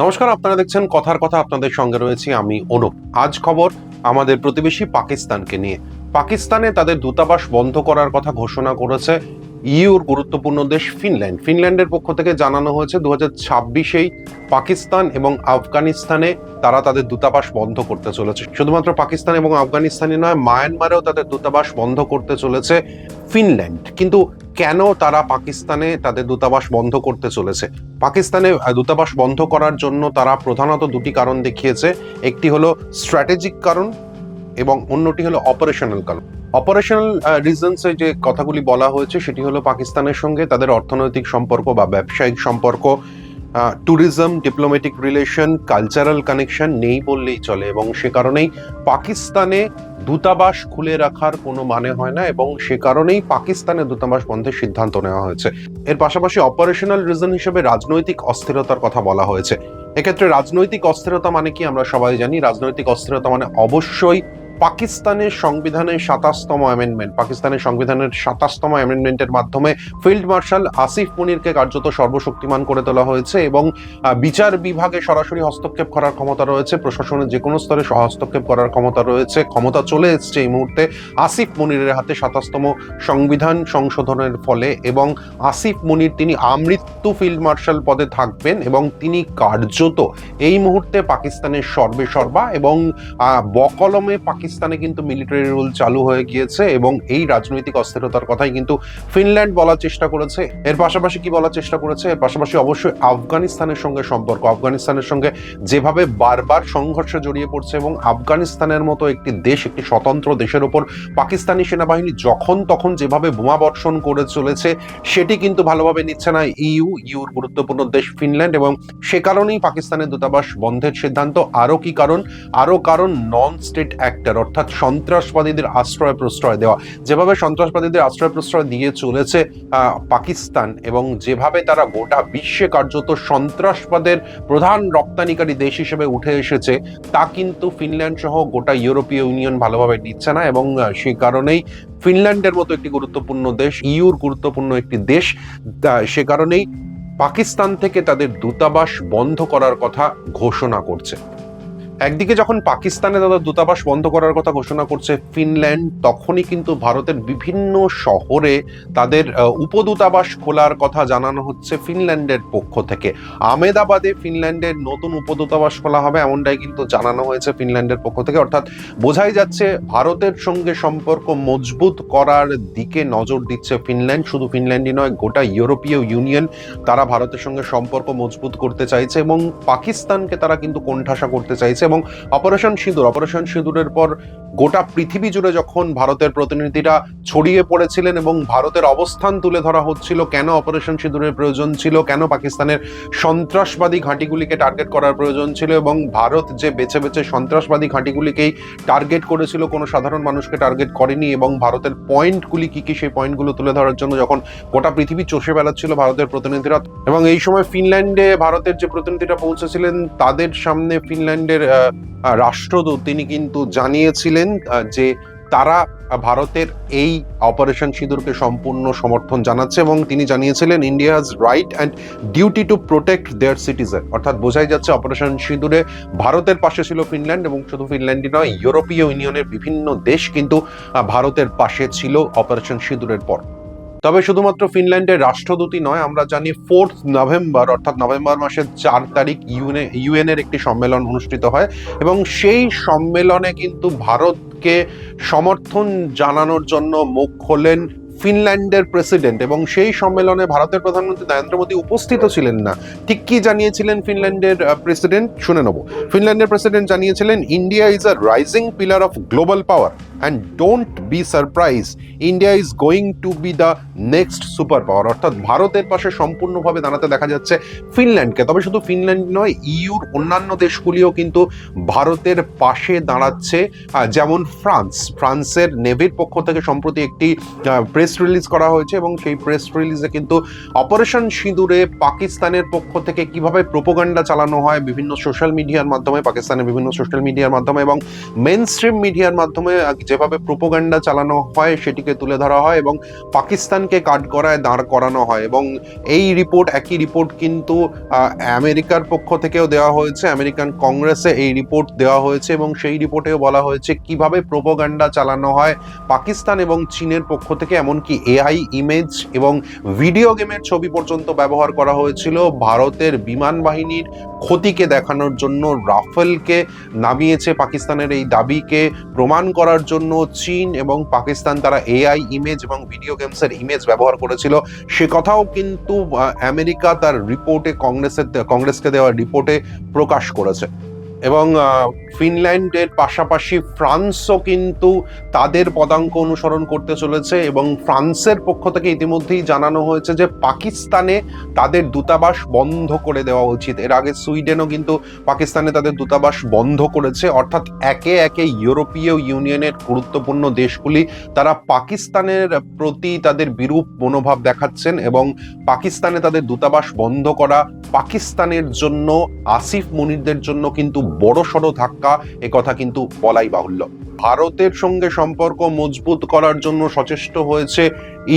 নমস্কার, আপনারা দেখছেন কথার কথা, আপনাদের সঙ্গে রয়েছি আমি অনুপ। আজ খবর আমাদের প্রতিবেশী পাকিস্তানকে নিয়ে। পাকিস্তানে তাদের দূতাবাস বন্ধ করার কথা ঘোষণা করেছে ইউর গুরুত্বপূর্ণ দেশ ফিনল্যান্ড। ফিনল্যান্ডের পক্ষ থেকে জানানো হয়েছে দু হাজার ছাব্বিশেই পাকিস্তান এবং আফগানিস্তানে তারা তাদের দূতাবাস বন্ধ করতে চলেছে। শুধুমাত্র পাকিস্তান এবং আফগানিস্তানে নয়, মায়ানমারেও তাদের দূতাবাস বন্ধ করতে চলেছে ফিনল্যান্ড। কিন্তু কেন তারা পাকিস্তানে তাদের দূতাবাস বন্ধ করতে চলেছে? পাকিস্তানে দূতাবাস বন্ধ করার জন্য তারা প্রধানত দুটি কারণ দেখিয়েছে। একটি হলো স্ট্র্যাটেজিক কারণ এবং অন্যটি হলো অপারেশনাল কারণ। অপারেশনাল রিজনসে যে কথাগুলি বলা হয়েছে, সেটি হলো পাকিস্তানের সঙ্গে তাদের অর্থনৈতিক সম্পর্ক বা ব্যবসায়িক সম্পর্ক tourism diplomatic relation cultural connection নেই বললেই চলে এবং সে কারণেই পাকিস্তানে দূতাবাস খুলে রাখার কোনো মানে হয় না এবং সে কারণেই পাকিস্তানে দূতাবাস বন্ধের সিদ্ধান্ত নেওয়া হয়েছে। এর পাশাপাশি অপারেশনাল রিজন হিসেবে রাজনৈতিক অস্থিরতার কথা বলা হয়েছে। এক্ষেত্রে রাজনৈতিক অস্থিরতা মানে কি আমরা সবাই জানি, রাজনৈতিক অস্থিরতা মানে অবশ্যই পাকিস্তানের সংবিধানের সাতাশতম অ্যামেন্ডমেন্ট পাকিস্তানের সংবিধানের সাতাশতম অ্যামেন্ডমেন্টের মাধ্যমে ফিল্ড মার্শাল আসিফ মুনিরকে কার্যত সর্বশক্তিমান করে তোলা হয়েছে এবং বিচার বিভাগে সরাসরি হস্তক্ষেপ করার ক্ষমতা রয়েছে, প্রশাসনের যে কোনো স্তরে হস্তক্ষেপ করার ক্ষমতা রয়েছে, ক্ষমতা চলে এসছে এই মুহূর্তে আসিফ মুনিরের হাতে সাতাশতম সংবিধান সংশোধনের ফলে এবং আসিফ মুনির তিনি আমৃত্যু ফিল্ড মার্শাল পদে থাকবেন এবং তিনি কার্যত এই মুহূর্তে পাকিস্তানের সর্বে সর্বা এবং বকলমে পাকিস্তানে কিন্তু মিলিটারি রুল চালু হয়ে গিয়েছে এবং এই রাজনৈতিক অস্থিরতার কথাই কিন্তু ফিনল্যান্ড বলার চেষ্টা করেছে। এর পাশাপাশি কি বলার চেষ্টা করেছে? এর পাশাপাশি অবশ্যই আফগানিস্তানের সঙ্গে সম্পর্ক। আফগানিস্তানের সঙ্গে যেভাবে বারবার সংঘর্ষে জড়িয়ে পড়ছে এবং আফগানিস্তানের মতো একটি দেশ, একটি স্বতন্ত্র দেশের ওপর পাকিস্তানি সেনাবাহিনী যখন তখন যেভাবে বোমা বর্ষণ করে চলেছে, সেটি কিন্তু ভালোভাবে নিচ্ছে না ইউ, ইউর গুরুত্বপূর্ণ দেশ ফিনল্যান্ড এবং সে কারণেই পাকিস্তানের দূতাবাস বন্ধের সিদ্ধান্ত। আরও কি কারণ? আরও কারণ নন স্টেট অ্যাক্টর অর্থাৎ সন্ত্রাসবাদীদের আশ্রয় প্রশ্রয় দেওয়া। যেভাবে সন্ত্রাসবাদীদের আশ্রয় প্রশ্রয় দিয়ে চলেছে পাকিস্তান এবং যেভাবে তারা গোটা বিশ্বে কার্যত সন্ত্রাসবাদের প্রধান রপ্তানিকারী দেশ হিসেবে উঠে এসেছে, তা কিন্তু ফিনল্যান্ড সহ গোটা ইউরোপীয় ইউনিয়ন ভালোভাবে নিচ্ছে না এবং সেই কারণেই ফিনল্যান্ডের মতো একটি গুরুত্বপূর্ণ দেশ, ইউর গুরুত্বপূর্ণ একটি দেশ সে কারণেই পাকিস্তান থেকে তাদের দূতাবাস বন্ধ করার কথা ঘোষণা করছে। একদিকে যখন পাকিস্তানে তাদের দূতাবাস বন্ধ করার কথা ঘোষণা করছে ফিনল্যান্ড, তখনই কিন্তু ভারতের বিভিন্ন শহরে তাদের উপদূতাবাস খোলার কথা জানানো হচ্ছে ফিনল্যান্ডের পক্ষ থেকে। আমেদাবাদে ফিনল্যান্ডের নতুন উপদূতাবাস খোলা হবে এমনটাই কিন্তু জানানো হয়েছে ফিনল্যান্ডের পক্ষ থেকে। অর্থাৎ বোঝাই যাচ্ছে ভারতের সঙ্গে সম্পর্ক মজবুত করার দিকে নজর দিচ্ছে ফিনল্যান্ড। শুধু ফিনল্যান্ডই নয়, গোটা ইউরোপীয় ইউনিয়ন তারা ভারতের সঙ্গে সম্পর্ক মজবুত করতে চাইছে এবং পাকিস্তানকে তারা কিন্তু কোণঠাসা করতে চাইছে। এবং অপারেশন সিঁদুর। অপারেশন সিঁদুরের পর গোটা পৃথিবী জুড়ে যখন ভারতের প্রতিনিধিরা ছড়িয়ে পড়েছিলেন এবং ভারতের অবস্থান তুলে ধরা হচ্ছিল, কেন অপারেশন সিঁদুরের প্রয়োজন ছিল, কেন পাকিস্তানের সন্ত্রাসবাদী ঘাঁটিগুলিকে টার্গেট করার প্রয়োজন ছিল এবং ভারত যে বেছে বেছে সন্ত্রাসবাদী ঘাঁটিগুলিকেই টার্গেট করেছিল, কোনো সাধারণ মানুষকে টার্গেট করেনি এবং ভারতের পয়েন্টগুলি কি কি, সেই পয়েন্টগুলো তুলে ধরার জন্য যখন গোটা পৃথিবী চষে বেড়াচ্ছিল ভারতের প্রতিনিধিরা। এবং এই সময় ফিনল্যান্ডে ভারতের যে প্রতিনিধিরা পৌঁছেছিলেন, তাদের সামনে ফিনল্যান্ডের রাষ্ট্রদূত তিনি কিন্তু জানিয়েছিলেন যে তারা ভারতের এই অপারেশন সিঁদুরকে সম্পূর্ণ সমর্থন জানাচ্ছে এবং তিনি জানিয়েছিলেন India's right and duty to protect their citizen অর্থাৎ বোঝাই যাচ্ছে অপারেশন সিঁদুরে ভারতের পাশে ছিল ফিনল্যান্ড এবং শুধু ফিনল্যান্ডই নয়, ইউরোপীয় ইউনিয়নের বিভিন্ন দেশ কিন্তু ভারতের পাশে ছিল অপারেশন সিঁদুরের পর। তবে শুধুমাত্র ফিনল্যান্ডের রাষ্ট্রদূতই নয়, আমরা জানি ফোর্থ নভেম্বর, অর্থাৎ নভেম্বর মাসের চার তারিখ ইউএনএ, ইউএনের একটি সম্মেলন অনুষ্ঠিত হয় এবং সেই সম্মেলনে কিন্তু ভারতকে সমর্থন জানানোর জন্য মুখ খোলেন ফিনল্যান্ডের প্রেসিডেন্ট এবং সেই সম্মেলনে ভারতের প্রধানমন্ত্রী নরেন্দ্র মোদী উপস্থিত ছিলেন না। ঠিক কি জানিয়েছিলেন ফিনল্যান্ডের প্রেসিডেন্ট? শুনে নেব। ফিনল্যান্ডের প্রেসিডেন্ট জানিয়েছিলেন, India is a rising pillar of global power and don't be surprise India is going to be the next super power অর্থাৎ ভারতের পাশে সম্পূর্ণভাবে দাঁড়াতে দেখা যাচ্ছে ফিনল্যান্ডকে। তবে শুধু ফিনল্যান্ড নয় ইউর অন্যান্য দেশগুলিও কিন্তু ভারতের পাশে দাঁড়াচ্ছে। যেমন ফ্রান্স। ফ্রান্সের নেভির পক্ষ থেকে সম্প্রতি একটি প্রেস রিলিজ করা হয়েছে এবং সেই প্রেস রিলিজে কিন্তু অপারেশন সিঁদুরে পাকিস্তানের পক্ষ থেকে কীভাবে প্রোপোগান্ডা চালানো হয় বিভিন্ন সোশ্যাল মিডিয়ার মাধ্যমে, পাকিস্তানের বিভিন্ন সোশ্যাল মিডিয়ার মাধ্যমে এবং মেন স্ট্রিম মিডিয়ার মাধ্যমে যেভাবে প্রোপোগান্ডা চালানো হয় সেটিকে তুলে ধরা হয় এবং পাকিস্তানকে কাট করায় দাঁড় করানো হয় এবং এই রিপোর্ট একই রিপোর্ট কিন্তু আমেরিকার পক্ষ থেকেও দেওয়া হয়েছে। আমেরিকান কংগ্রেসে এই রিপোর্ট দেওয়া হয়েছে এবং সেই রিপোর্টেও বলা হয়েছে কীভাবে প্রোপোগান্ডা চালানো হয় পাকিস্তান এবং চীনের পক্ষ থেকে, এমনকি এআই ইমেজ এবং ভিডিও গেমের ছবি পর্যন্ত ব্যবহার করা হয়েছিল। ভারতের বিমান বাহিনীর ক্ষতিকে দেখানোর জন্য রাফেলকে নামিয়েছে পাকিস্তানের এই দাবিকে প্রমাণ করার জন্য চীন এবং পাকিস্তান তারা এআই ইমেজ এবং ভিডিও গেমসের ইমেজ ব্যবহার করেছিল। সে কথাও কিন্তু আমেরিকা তার রিপোর্টে কংগ্রেসের, কংগ্রেসকে দেওয়া রিপোর্টে প্রকাশ করেছে। এবং ফিনল্যান্ডের পাশাপাশি ফ্রান্সও কিন্তু তাদের পদাঙ্ক অনুসরণ করতে চলেছে এবং ফ্রান্সের পক্ষ থেকে ইতিমধ্যেই জানানো হয়েছে যে পাকিস্তানে তাদের দূতাবাস বন্ধ করে দেওয়া উচিত। এর আগে সুইডেনও কিন্তু পাকিস্তানে তাদের দূতাবাস বন্ধ করেছে। অর্থাৎ একে একে ইউরোপীয় ইউনিয়নের গুরুত্বপূর্ণ দেশগুলি, তারা পাকিস্তানের প্রতি তাদের বিরূপ মনোভাব দেখাচ্ছেন এবং পাকিস্তানে তাদের দূতাবাস বন্ধ করা পাকিস্তানের জন্য, আসিফ মুনিরদের জন্য কিন্তু বড় সড় ধাক্কা কথা কিন্তু বলাই বাহুল্য। ভারতের সঙ্গে সম্পর্ক মজবুত করার জন্য সচেষ্ট হয়েছে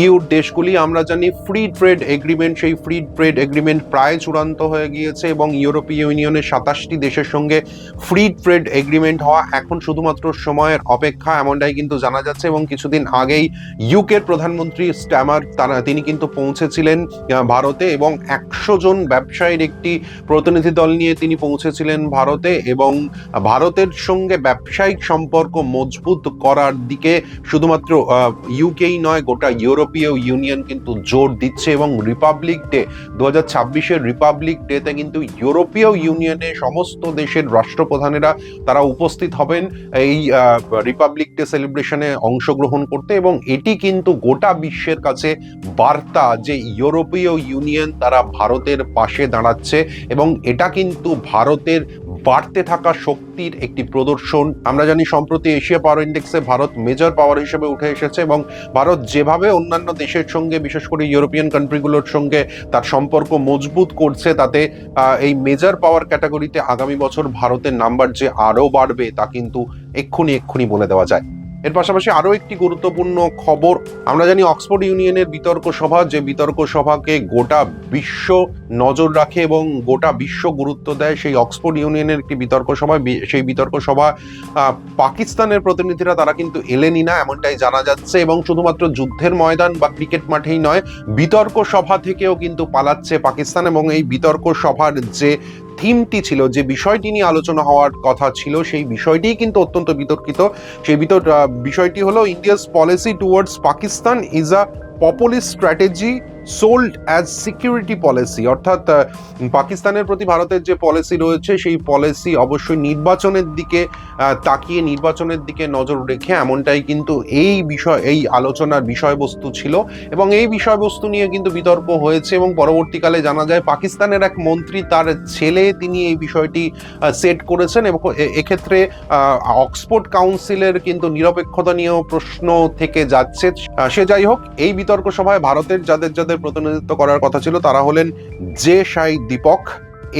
ইউর দেশগুলি। আমরা জানি ফ্রি ট্রেড এগ্রিমেন্ট সেই ফ্রি ট্রেড এগ্রিমেন্ট প্রায় চূড়ান্ত হয়ে গিয়েছে এবং ইউরোপীয় ইউনিয়নের সাতাশটি দেশের সঙ্গে ফ্রি ট্রেড এগ্রিমেন্ট হওয়া এখন শুধুমাত্র সময়ের অপেক্ষা, এমনটাই কিন্তু জানা যাচ্ছে এবং কিছুদিন আগেই ইউকের প্রধানমন্ত্রী স্ট্যামার তারা, তিনি কিন্তু পৌঁছেছিলেন ভারতে এবং একশো জন ব্যবসায়ীর একটি প্রতিনিধি দল নিয়ে তিনি পৌঁছেছিলেন ভারতে এবং ভারতের সঙ্গে ব্যবসায়িক সম্পর্ক মজবুত করার দিকে শুধুমাত্র ইউকেই নয়, গোটা ইউরোপীয় ইউনিয়ন কিন্তু জোর দিচ্ছে এবং রিপাবলিক ডে দু হাজার ছাব্বিশের রিপাবলিক ডেতে কিন্তু ইউরোপীয় ইউনিয়নে সমস্ত দেশের রাষ্ট্রপ্রধানেরা তারা উপস্থিত হবেন এই রিপাবলিক ডে সেলিব্রেশনে অংশগ্রহণ করতে এবং এটি কিন্তু গোটা বিশ্বের কাছে বার্তা যে ইউরোপীয় ইউনিয়ন তারা ভারতের পাশে দাঁড়াচ্ছে এবং এটা কিন্তু ভারতের বাড়তে থাকা শক্তির একটি প্রদর্শন। আমরা জানি সম্প্রতি এশিয়া পাওয়ার ইন্ডেক্সে ভারত মেজর পাওয়ার হিসেবে উঠে এসেছে এবং ভারত যেভাবে অন্যান্য দেশের সঙ্গে, বিশেষ করে ইউরোপিয়ান কান্ট্রিগুলোর সঙ্গে তার সম্পর্ক মজবুত করছে, তাতে এই মেজর পাওয়ার ক্যাটাগরিতে আগামী বছর ভারতের নাম্বার যে আরও বাড়বে তা কিন্তু এক্ষুনি এক্ষুনি বলে দেওয়া যায়। এর পাশাপাশি আরও একটি গুরুত্বপূর্ণ খবর, আমরা জানি অক্সফোর্ড ইউনিয়নের বিতর্ক সভা, যে বিতর্ক সভাকে গোটা বিশ্ব নজর রাখে এবং গোটা বিশ্ব গুরুত্ব দেয়, সেই অক্সফোর্ড ইউনিয়নের একটি বিতর্ক সভা সেই বিতর্ক সভা পাকিস্তানের প্রতিনিধিরা তারা কিন্তু এলেনি না, এমনটাই জানা যাচ্ছে এবং শুধুমাত্র যুদ্ধের ময়দান বা ক্রিকেট মাঠেই নয়, বিতর্ক সভা থেকেও কিন্তু পালাচ্ছে পাকিস্তান এবং এই বিতর্ক সভার যে থিমটি ছিল, যে বিষয়টি নিয়ে আলোচনা হওয়ার কথা ছিল, সেই বিষয়টিই কিন্তু অত্যন্ত বিতর্কিত। সেই বিতর বিষয়টি হলো, India's policy towards Pakistan is a populist strategy sold as security policy অর্থাৎ পাকিস্তানের প্রতি ভারতের যে পলিসি রয়েছে, সেই পলিসি অবশ্যই নির্বাচনের দিকে তাকিয়ে নির্বাচনের দিকে নজর রেখে এমনটাই কিন্তু এই বিষয়, এই আলোচনার বিষয়বস্তু ছিল। এবং এই বিষয়বস্তু নিয়ে কিন্তু বিতর্ক হয়েছে এবং পরবর্তীকালে জানা যায়, পাকিস্তানের এক মন্ত্রী তার ছেলে তিনি এই বিষয়টি সেট করেছেন এবং এক্ষেত্রে অক্সফোর্ড কাউন্সিলের কিন্তু নিরপেক্ষতা নিয়েও প্রশ্ন থেকে যাচ্ছে। সে যাই হোক, এই বিতর্ক সভায় ভারতের যাদের যাদের প্রতিনিধিত্ব করার কথা ছিল, তারা হলেন জে সাই দীপক,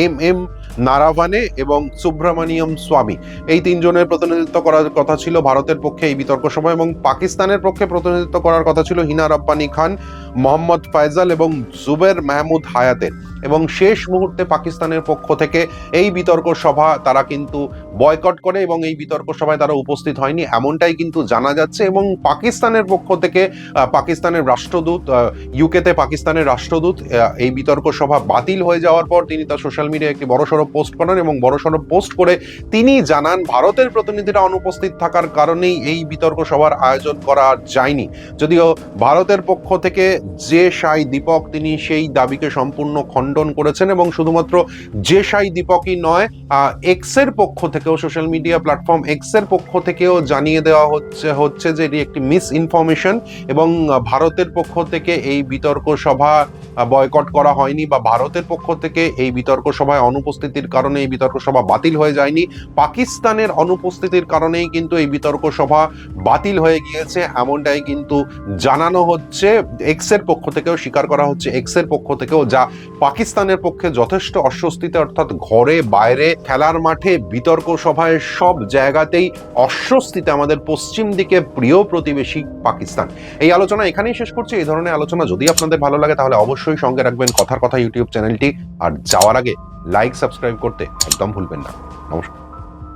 এম এম নারাভানে এবং সুব্রমণিয়ম স্বামী। এই তিনজনের প্রতিনিধিত্ব করার কথা ছিল ভারতের পক্ষে এই বিতর্ক সময় এবং পাকিস্তানের পক্ষে প্রতিনিধিত্ব করার কথা ছিল হিনা রব্বানি খান, মোহাম্মদ ফয়জাল এবং জুবের মাহমুদ হায়াতের। এবং শেষ মুহূর্তে পাকিস্তানের পক্ষ থেকে এই বিতর্ক সভা তারা কিন্তু বয়কট করে এবং এই বিতর্ক সভায় তারা উপস্থিত হয়নি, এমনটাই কিন্তু জানা যাচ্ছে এবং পাকিস্তানের পক্ষ থেকে পাকিস্তানের রাষ্ট্রদূত ইউকেতে পাকিস্তানের রাষ্ট্রদূত এই বিতর্ক সভা বাতিল হয়ে যাওয়ার পর তিনি তার সোশ্যাল মিডিয়ায় একটি বড়সড় পোস্ট করেন এবং বড়সড় পোস্ট করে তিনি জানান ভারতের প্রতিনিধিরা অনুপস্থিত থাকার কারণেই এই বিতর্ক সভার আয়োজন করা যায়নি। যদিও ভারতের পক্ষ থেকে যে সাই দীপক, তিনি সেই দাবিকে সম্পূর্ণ খণ্ডন করেছেন এবং শুধুমাত্র যে সাই দীপকই নয় এক্সের পক্ষ থেকেও সোশ্যাল মিডিয়া প্ল্যাটফর্ম এক্সের পক্ষ থেকেও জানিয়ে দেওয়া হচ্ছে হচ্ছে যে এটি একটি মিস ইনফরমেশন এবং ভারতের পক্ষ থেকে এই বিতর্ক সভা বয়কট করা হয়নি বা ভারতের পক্ষ থেকে এই বিতর্ক সভায় অনুপস্থিতির কারণে এই বিতর্ক সভা বাতিল হয়ে যায়নি। পাকিস্তানের অনুপস্থিতির কারণেই কিন্তু এই বিতর্ক সভা বাতিল হয়ে গিয়েছে, এমনটাই কিন্তু জানানো হচ্ছে। এক্সের পক্ষ থেকেও স্বীকার করা হচ্ছে এক্সের পক্ষ থেকেও যা পাকিস্তানের পক্ষে যথেষ্ট অস্বস্তিতে অর্থাৎ ঘরে বাইরে খেলার মাঠে বিতর্ক সভায় সব জায়গাতেই অস্বস্তিতে আমাদের পশ্চিম দিকে প্রিয় প্রতিবেশী পাকিস্তান। এই আলোচনা এখানেই শেষ করছি। এই ধরনের আলোচনা যদি আপনাদের ভালো লাগে তাহলে অবশ্যই সঙ্গে রাখবেন কথার কথা ইউটিউব চ্যানেলটি। আর যাওয়ার আগে লাইক সাবস্ক্রাইব করতে একদম ভুলবেন না। নমস্কার।